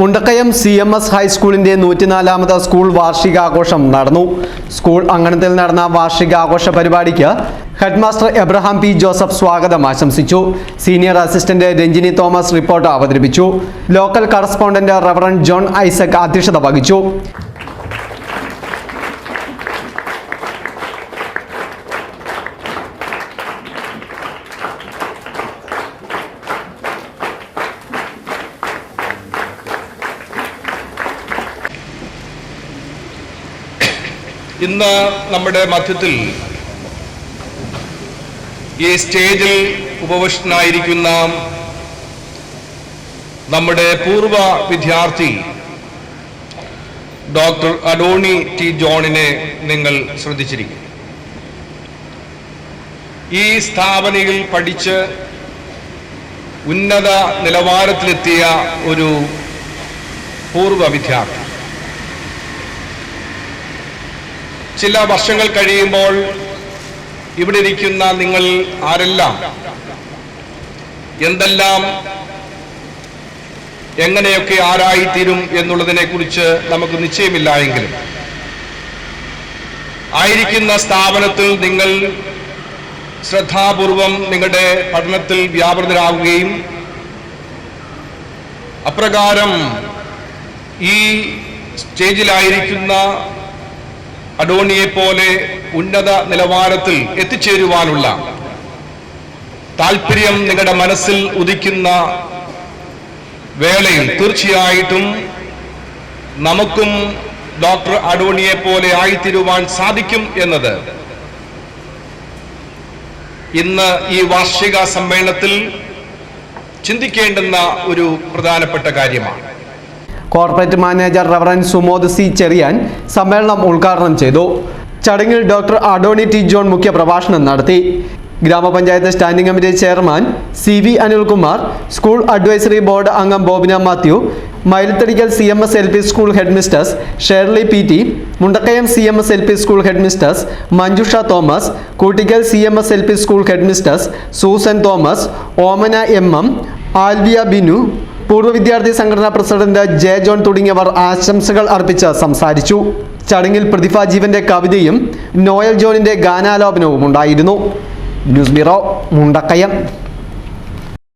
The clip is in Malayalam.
മുണ്ടക്കയം സി എം എസ് ഹൈസ്കൂളിന്റെ നൂറ്റിനാലാമത് സ്കൂൾ വാർഷികാഘോഷം നടന്നു. സ്കൂൾ അങ്കണത്തിൽ നടന്ന വാർഷികാഘോഷ പരിപാടിക്ക് ഹെഡ്മാസ്റ്റർ എബ്രഹാം പി ജോസഫ് സ്വാഗതം ആശംസിച്ചു. Senior assistant Ranjini Thomas report അവതരിപ്പിച്ചു. Local correspondent reverend John Isaac അധ്യക്ഷത വഹിച്ചു. ഇന്ന് നമ്മുടെ മധ്യത്തിൽ ഈ സ്റ്റേജിൽ ഉപവിഷ്ടനായിരിക്കുന്ന നമ്മുടെ പൂർവ വിദ്യാർത്ഥി ഡോക്ടർ അഡോണി ടി ജോണിനെ നിങ്ങൾ ശ്രദ്ധിച്ചിരിക്കും. ഈ സ്ഥാപനയിൽ പഠിച്ച് ഉന്നത നിലവാരത്തിലെത്തിയ ഒരു പൂർവ വിദ്യാർത്ഥി. ചില വർഷങ്ങൾ കഴിയുമ്പോൾ ഇവിടെ ഇരിക്കുന്ന നിങ്ങൾ ആരെല്ലാം? എന്തെല്ലാം? എങ്ങനെയൊക്കെ ആരായിത്തീരും എന്നുള്ളതിനെ കുറിച്ച് നമുക്ക് നിശ്ചയമില്ല എങ്കിലും. ആയിരിക്കുന്ന സ്ഥാപനത്തിൽ നിങ്ങൾ ശ്രദ്ധാപൂർവം നിങ്ങളുടെ പഠനത്തിൽ വ്യാപൃതരാകുകയും അപ്രകാരം ഈ സ്റ്റേജിലായിരിക്കുന്ന അഡോണിയെ പോലെ ഉന്നത നിലവാരത്തിൽ എത്തിച്ചേരുവാനുള്ള താല്പര്യം നിങ്ങളുടെ മനസ്സിൽ ഉദിക്കുന്ന വേളയിൽ തീർച്ചയായിട്ടും നമുക്കും ഡോക്ടർ അഡോണിയെ പോലെ ആയിത്തീരുവാൻ സാധിക്കും എന്നത് ഇന്ന് ഈ വാർഷിക സമ്മേളനത്തിൽ ചിന്തിക്കേണ്ടുന്ന ഒരു പ്രധാനപ്പെട്ട കാര്യമാണ്. Corporate manager reverend Sumod C Cherian സമ്മേളനം ഉദ്ഘാടനം ചെയ്തു. ചടങ്ങിൽ ഡോക്ടർ അഡോണി ടി ജോൺ മുഖ്യ പ്രഭാഷണം നടത്തി. ഗ്രാമപഞ്ചായത്ത് standing committee chairman C V Anilkumar school advisory board അംഗം Bobina Mathew Mayilathadikkal C M S L P school head mistress Shirley P T Mundakkayam C M S L P school head mistress Manjusha Thomas Koottickal C M S L P school head mistress Susan Thomas Omana M M Alvia Binu പൂർവ വിദ്യാർത്ഥി സംഘടനാ പ്രസിഡന്റ് ജെ ജോൺ തുടങ്ങിയവർ ആശംസകൾ അർപ്പിച്ച് സംസാരിച്ചു. ചടങ്ങിൽ പ്രതിഭ ജീവന്റെ കവിതയും നോയൽ ജോണിന്റെ ഗാനാലോപനവും ഉണ്ടായിരുന്നു. News bureau Mundakkayam.